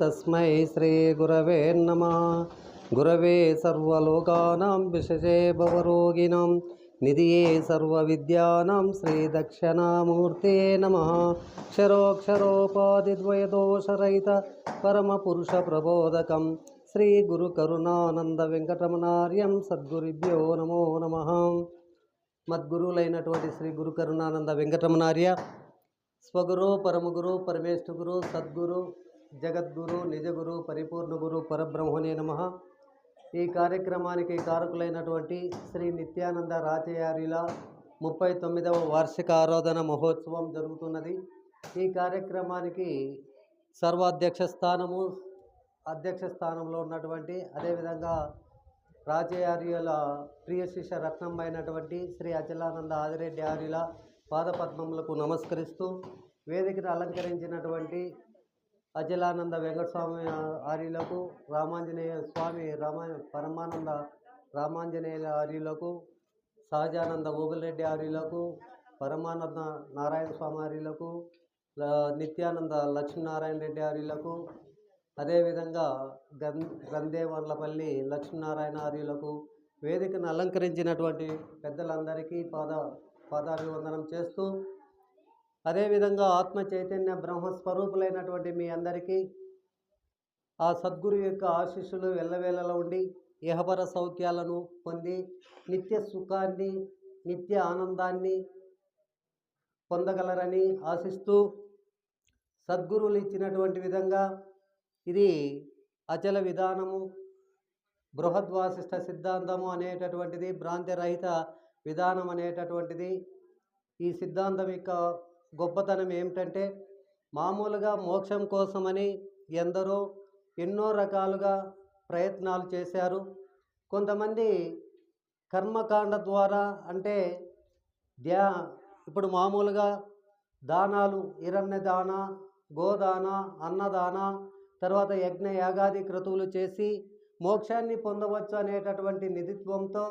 తస్మై శ్రీ గురవే నమ. గురవే సర్వలోకానాం విశజే భవరోగిణం. నిధియే సర్వవిద్యానాం శ్రీదక్షిణామూర్తే నమ. క్షరోక్షరోపాధిద్వయదోషరహిత పరమపురుష ప్రబోధకం శ్రీ గురు కరుణానంద వెంకటరమణార్యం సద్గురుభ్యో నమో నమ. మద్గురువులైనటువంటి శ్రీ గురు కరుణానంద వెంకటరమణార్య స్వగురు పరమగురు పరమేశ్వర గురు సద్గురు జగద్గురు నిజగురు పరిపూర్ణ గురు పరబ్రహ్మణే నమ. ఈ కార్యక్రమానికి కారకులైనటువంటి శ్రీ నిత్యానంద రాచయారిల ముప్పై తొమ్మిదవ వార్షిక ఆరాధన మహోత్సవం జరుగుతున్నది. ఈ కార్యక్రమానికి సర్వాధ్యక్ష స్థానము అధ్యక్ష స్థానంలో ఉన్నటువంటి అదేవిధంగా రాజయార్యుల ప్రియ శిష్య రత్నం అయినటువంటి శ్రీ అచలానంద ఆదిరెడ్డి ఆర్యుల పాదపద్మములకు నమస్కరిస్తూ వేదికను అలంకరించినటువంటి అచలానంద వెంకటస్వామి ఆర్యులకు రామాంజనేయ స్వామి రామా పరమానంద రామాంజనేయుల ఆర్యులకు సహజానంద ఓగులరెడ్డి ఆర్యులకు పరమానంద నారాయణ స్వామి ఆర్యులకు నిత్యానంద లక్ష్మీనారాయణ రెడ్డి ఆర్యులకు అదేవిధంగా గం గందేవర్లపల్లి లక్ష్మీనారాయణ ఆర్యులకు వేదికను అలంకరించినటువంటి పెద్దలందరికీ పాద పాదాభివందనం చేస్తూ అదేవిధంగా ఆత్మ చైతన్య బ్రహ్మస్వరూపులైనటువంటి మీ అందరికీ ఆ సద్గురు యొక్క ఆశీస్సులు వెళ్ళవేళలో ఉండి ఇహపర సౌఖ్యాలను పొంది నిత్య సుఖాన్ని నిత్య ఆనందాన్ని పొందగలరని ఆశిస్తూ సద్గురువులు ఇచ్చినటువంటి విధంగా ఇది అచల విధానము బృహద్వాసిష్ట సిద్ధాంతము అనేటటువంటిది భ్రాంతిరహిత విధానం అనేటటువంటిది ఈ సిద్ధాంతం యొక్క గొప్పతనం ఏమిటంటే మామూలుగా మోక్షం కోసమని ఎందరో ఎన్నో రకాలుగా ప్రయత్నాలు చేశారు. కొంతమంది కర్మకాండ ద్వారా అంటే ధ్యా ఇప్పుడు మామూలుగా దానాలు ఇరణ్య దాన గోదాన అన్నదాన తర్వాత యజ్ఞ యాగాది క్రతువులు చేసి మోక్షాన్ని పొందవచ్చు అనేటటువంటి నిధిత్వంతో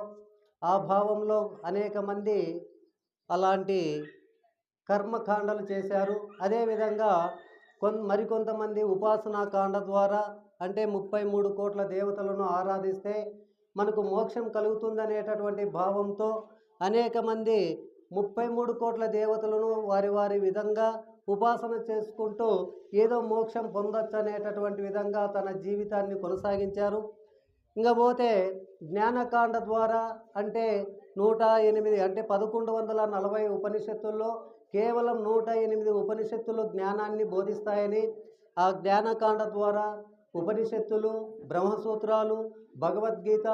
ఆ భావంలో అనేక మంది అలాంటి కర్మకాండలు చేశారు. అదేవిధంగా కొన్ మరికొంతమంది ఉపాసనా కాండ ద్వారా అంటే ముప్పై మూడు కోట్ల దేవతలను ఆరాధిస్తే మనకు మోక్షం కలుగుతుందనేటటువంటి భావంతో అనేక మంది ముప్పై మూడు కోట్ల దేవతలను వారి వారి విధంగా ఉపాసన చేసుకుంటూ ఏదో మోక్షం పొందొచ్చు అనేటటువంటి విధంగా తన జీవితాన్ని కొనసాగించారు. ఇంకా పోతే జ్ఞానకాండ ద్వారా అంటే నూట ఎనిమిది అంటే పదకొండు వందల నలభై ఉపనిషత్తుల్లో కేవలం నూట ఎనిమిది ఉపనిషత్తులు జ్ఞానాన్ని బోధిస్తాయని ఆ జ్ఞానకాండ ద్వారా ఉపనిషత్తులు బ్రహ్మసూత్రాలు భగవద్గీత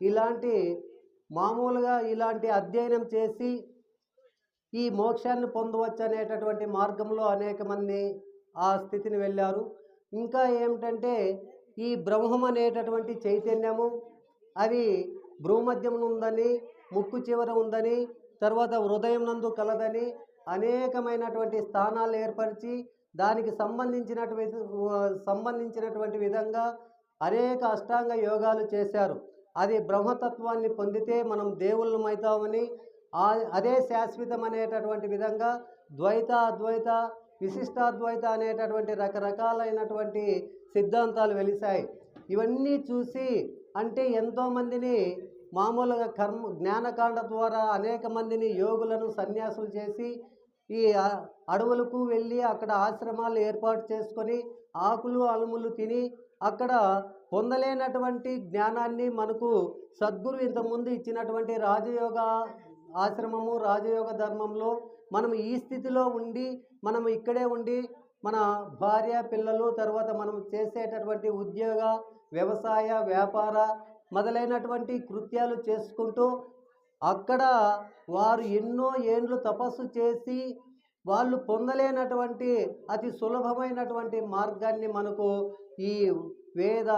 ఇలాంటి మామూలుగా ఇలాంటి అధ్యయనం చేసి ఈ మోక్షాన్ని పొందవచ్చు అనేటటువంటి మార్గంలో అనేక మంది ఆ స్థితిని వెళ్ళారు. ఇంకా ఏమిటంటే ఈ బ్రహ్మం అనేటటువంటి చైతన్యము అది భ్రూమధ్యం ఉందని ముక్కు చివర ఉందని తర్వాత హృదయం నందు కలదని అనేకమైనటువంటి స్థానాలు ఏర్పరిచి దానికి సంబంధించినటువంటి సంబంధించినటువంటి విధంగా అనేక అష్టాంగ యోగాలు చేశారు. అది బ్రహ్మతత్వాన్ని పొందితే మనం దేవుళ్ళమవుతామని అదే శాశ్వతం అనేటటువంటి విధంగా ద్వైత అద్వైత విశిష్టాద్వైత అనేటటువంటి రకరకాలైనటువంటి సిద్ధాంతాలు వెలిశాయి. ఇవన్నీ చూసి అంటే ఎంతోమందిని మామూలుగా కర్మ జ్ఞానకాండ ద్వారా అనేక మందిని యోగులను సన్యాసులు చేసి ఈ అడవులకు వెళ్ళి అక్కడ ఆశ్రమాలు ఏర్పాటు చేసుకొని ఆకులు అలుములు తిని అక్కడ పొందలేనటువంటి జ్ఞానాన్ని మనకు సద్గురు ఇంతకుముందు ఇచ్చినటువంటి రాజయోగ ఆశ్రమము రాజయోగ ధర్మంలో మనం ఈ స్థితిలో ఉండి మనం ఇక్కడే ఉండి మన భార్య పిల్లలు తర్వాత మనం చేసేటటువంటి ఉద్యోగ వ్యవసాయ వ్యాపార మొదలైనటువంటి కృత్యాలు చేసుకుంటూ అక్కడ వారు ఎన్నో ఏండ్లు తపస్సు చేసి వాళ్ళు పొందలేనటువంటి అతి సులభమైనటువంటి మార్గాన్ని మనకు ఈ వేద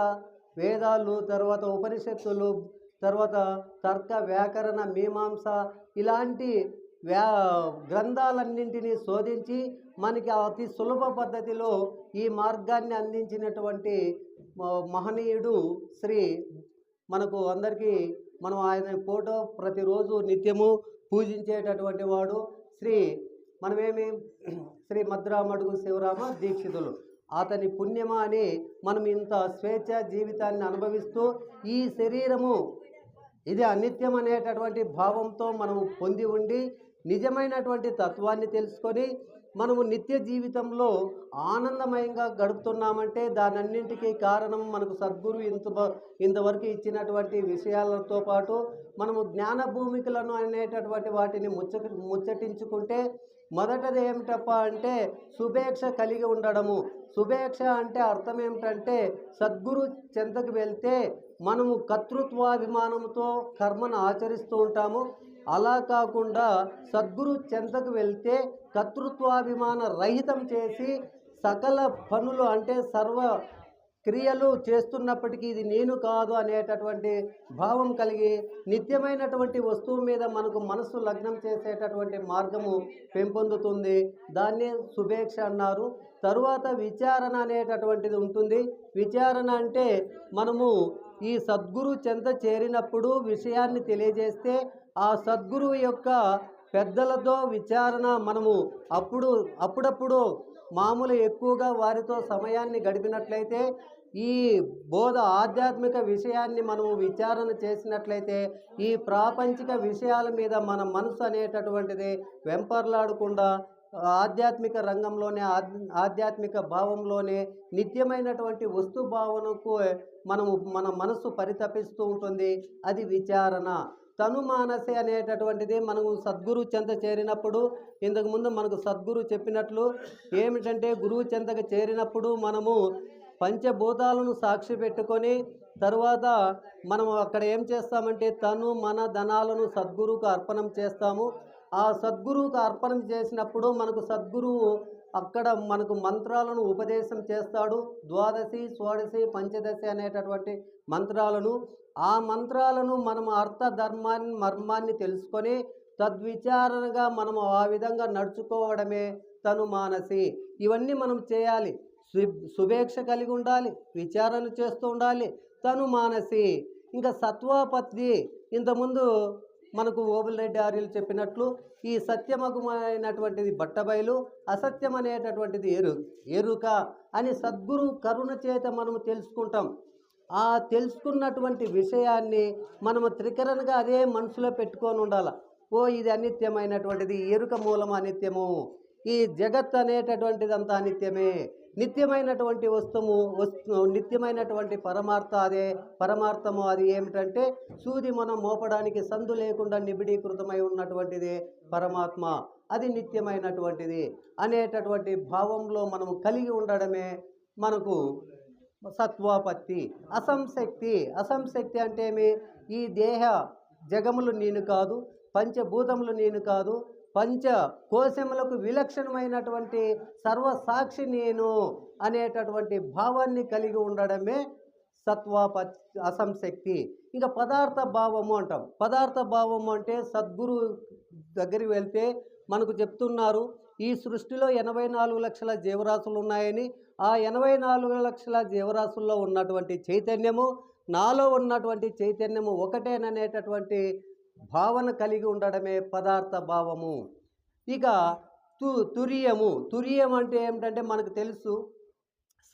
వేదాలు తర్వాత ఉపనిషత్తులు తర్వాత తర్క వ్యాకరణ మీమాంస ఇలాంటి వ్యా గ్రంథాలన్నింటినీ శోధించి మనకి అతి సులభ పద్ధతిలో ఈ మార్గాన్ని అందించినటువంటి మ- మహనీయుడు శ్రీ మనకు అందరికీ మనం ఆయన ఫోటో ప్రతిరోజు నిత్యము పూజించేటటువంటి వాడు శ్రీ మనమేమి శ్రీ మద్రామడుగు శివరామ దీక్షితులు. అతని పుణ్యమా అని మనం ఇంత స్వేచ్ఛ జీవితాన్ని అనుభవిస్తూ ఈ శరీరము ఇది అనిత్యం అనేటటువంటి భావంతో మనము పొంది ఉండి నిజమైనటువంటి తత్వాన్ని తెలుసుకొని మనము నిత్య జీవితంలో ఆనందమయంగా గడుపుతున్నామంటే దానన్నింటికీ కారణం మనకు సద్గురు ఇంత ఇంతవరకు ఇచ్చినటువంటి విషయాలతో పాటు మనము జ్ఞాన భూమికలను అనేటటువంటి వాటిని ముచ్చ ముచ్చటించుకుంటే మొదటది ఏమిటప్ప అంటే శుభేక్ష కలిగి ఉండడము. శుభేక్ష అంటే అర్థం ఏమిటంటే సద్గురు చెంతకు వెళ్తే మనము కర్తృత్వాభిమానంతో కర్మను ఆచరిస్తూ ఉంటాము. అలా కాకుండా సద్గురు చెంతకు వెళ్తే కర్తృత్వాభిమాన రహితం చేసి సకల పనులు అంటే సర్వ క్రియలు చేస్తున్నప్పటికీ ఇది నేను కాదు అనేటటువంటి భావం కలిగి నిత్యమైనటువంటి వస్తువు మీద మనకు మనస్సు లగ్నం చేసేటటువంటి మార్గము పెంపొందుతుంది. దాన్ని శుభేక్ష అన్నారు. తరువాత విచారణ అనేటటువంటిది ఉంటుంది. విచారణ అంటే మనము ఈ సద్గురు చెంత చేరినప్పుడు విషయాన్ని తెలియజేస్తే ఆ సద్గురువు యొక్క పెద్దలతో విచారణ మనము అప్పుడు అప్పుడప్పుడు మామూలు ఎక్కువగా వారితో సమయాన్ని గడిపినట్లయితే ఈ బోధ ఆధ్యాత్మిక విషయాన్ని మనము విచారణ చేసినట్లయితే ఈ ప్రాపంచిక విషయాల మీద మన మనసు అనేటటువంటిది వెంపర్లాడకుండా ఆధ్యాత్మిక రంగంలోనే ఆధ్యాత్మిక భావంలోనే నిత్యమైనటువంటి వస్తు భావనకు మనము మన మనసు పరితపిస్తూ ఉంటుంది. అది విచారణ. తను మానసే అనేటటువంటిది మనము సద్గురు చెంత చేరినప్పుడు ఇంతకుముందు మనకు సద్గురు చెప్పినట్లు ఏమిటంటే గురువు చెంతకు చేరినప్పుడు మనము పంచభూతాలను సాక్షి పెట్టుకొని తరువాత మనం అక్కడ ఏం చేస్తామంటే తను మన ధనాలను సద్గురువుకు అర్పణం చేస్తాము. ఆ సద్గురువుకు అర్పణం చేసినప్పుడు మనకు సద్గురువు అక్కడ మనకు మంత్రాలను ఉపదేశం చేస్తాడు. ద్వాదశి షోడశి పంచదశి అనేటటువంటి మంత్రాలను. ఆ మంత్రాలను మనం అర్థ ధర్మాన్ని మర్మాన్ని తెలుసుకొని తద్విచారణగా మనం ఆ విధంగా నడుచుకోవడమే తను మానసి ఇవన్నీ మనం చేయాలి. సు- శుభేక్ష కలిగి ఉండాలి. విచారణ చేస్తూ ఉండాలి. తను మానసి ఇంకా సత్వాపత్తి. ఇంతకుముందు మనకు ఓబులరెడ్డి ఆర్యులు చెప్పినట్లు ఈ సత్యమగుమైనటువంటిది బట్టబయలు అసత్యం అనేటటువంటిది ఎరు ఎరుక అని సద్గురు కరుణ చేత మనము తెలుసుకుంటాం. ఆ తెలుసుకున్నటువంటి విషయాన్ని మనము త్రికరణగా అదే మనసులో పెట్టుకొని ఉండాలి. ఓ ఇది అనిత్యమైనటువంటిది ఎరుక మూలం అనిత్యము. ఈ జగత్ అనేటటువంటిది అంతా నిత్యమైనటువంటి వస్తువు వస్తు నిత్యమైనటువంటి పరమార్థ అదే పరమార్థము అది ఏమిటంటే సూది మనం మోపడానికి సందు లేకుండా నిబిడీకృతమై ఉన్నటువంటిది పరమాత్మ. అది నిత్యమైనటువంటిది. అనేటటువంటి భావంలో మనము కలిగి ఉండడమే మనకు సత్వాపత్తి. అసంశక్తి. అసంశక్తి అంటే ఏమి? ఈ దేహ జగములు నేను కాదు పంచభూతములు నేను కాదు పంచ కోశములకు విలక్షణమైనటువంటి సర్వసాక్షి నేను అనేటటువంటి భావాన్ని కలిగి ఉండడమే సత్వాప అసంశక్తి. ఇంకా పదార్థ భావము అంటాం. పదార్థ భావము అంటే సద్గురు దగ్గరికి వెళ్తే మనకు చెప్తున్నారు ఈ సృష్టిలో ఎనభై నాలుగు లక్షల జీవరాశులు ఉన్నాయని. ఆ ఎనభై నాలుగు లక్షల జీవరాశుల్లో ఉన్నటువంటి చైతన్యము నాలో ఉన్నటువంటి చైతన్యము ఒకటేననేటటువంటి భావన కలిగి ఉండడమే పదార్థ భావము. ఇక తు తురియము. తురియం అంటే ఏమిటంటే మనకు తెలుసు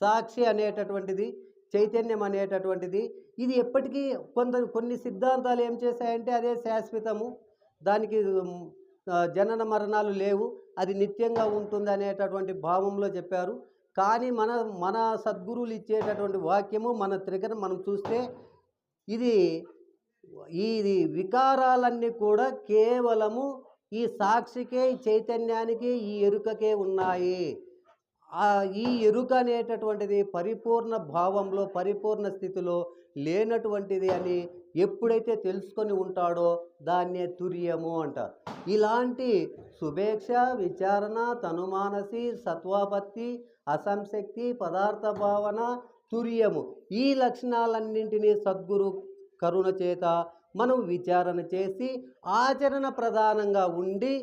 సాక్షి అనేటటువంటిది చైతన్యం అనేటటువంటిది. ఇది ఎప్పటికీ కొంత కొన్ని సిద్ధాంతాలు ఏం చేశాయంటే అదే శాశ్వతము. దానికి జనన మరణాలు లేవు. అది నిత్యంగా ఉంటుంది అనేటటువంటి భావంలో చెప్పారు. కానీ మన మన సద్గురువులు ఇచ్చేటటువంటి వాక్యము మన త్రికరణ మనం చూస్తే ఇది ఇది వికారాలన్నీ కూడా కేవలము ఈ సాక్షికే ఈ చైతన్యానికి ఈ ఎరుకకే ఉన్నాయి. ఈ ఎరుక అనేటటువంటిది పరిపూర్ణ భావంలో పరిపూర్ణ స్థితిలో లేనటువంటిది అని ఎప్పుడైతే తెలుసుకొని ఉంటాడో దాన్నే తుర్యము అంటారు. ఇలాంటి శుభేక్ష విచారణ తనుమానసి సత్వాపత్తి అసంశక్తి పదార్థ భావన తుర్యము. ఈ లక్షణాలన్నింటినీ సద్గురు కరుణ చేత మనం విచారణ చేసి ఆచరణ ప్రధానంగా ఉండి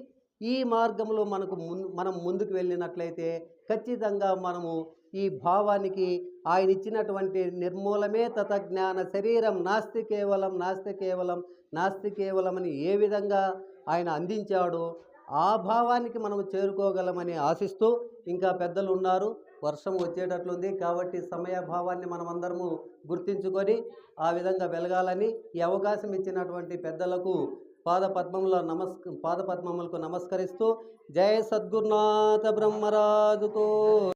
ఈ మార్గంలో మనకు మనం ముందుకు వెళ్ళినట్లయితే ఖచ్చితంగా మనము ఈ భావానికి ఆయన ఇచ్చినటువంటి నిర్మూలమే తతజ్ఞాన శరీరం నాస్తి కేవలం నాస్తి కేవలం నాస్తి కేవలం అని ఏ విధంగా ఆయన అందించాడో ఆ భావానికి మనం చేరుకోగలమని ఆశిస్తూ ఇంకా పెద్దలు ఉన్నారు. వర్షం వచ్చేటట్లుంది కాబట్టి సమయభావాన్ని మనమందరము గుర్తించుకొని ఆ విధంగా వెలగాలని ఈ అవకాశం ఇచ్చినటువంటి పెద్దలకు పాదపద్మముల నమస్క నమస్ నమస్కరిస్తూ జయ సద్గురునాథ బ్రహ్మరాజుకు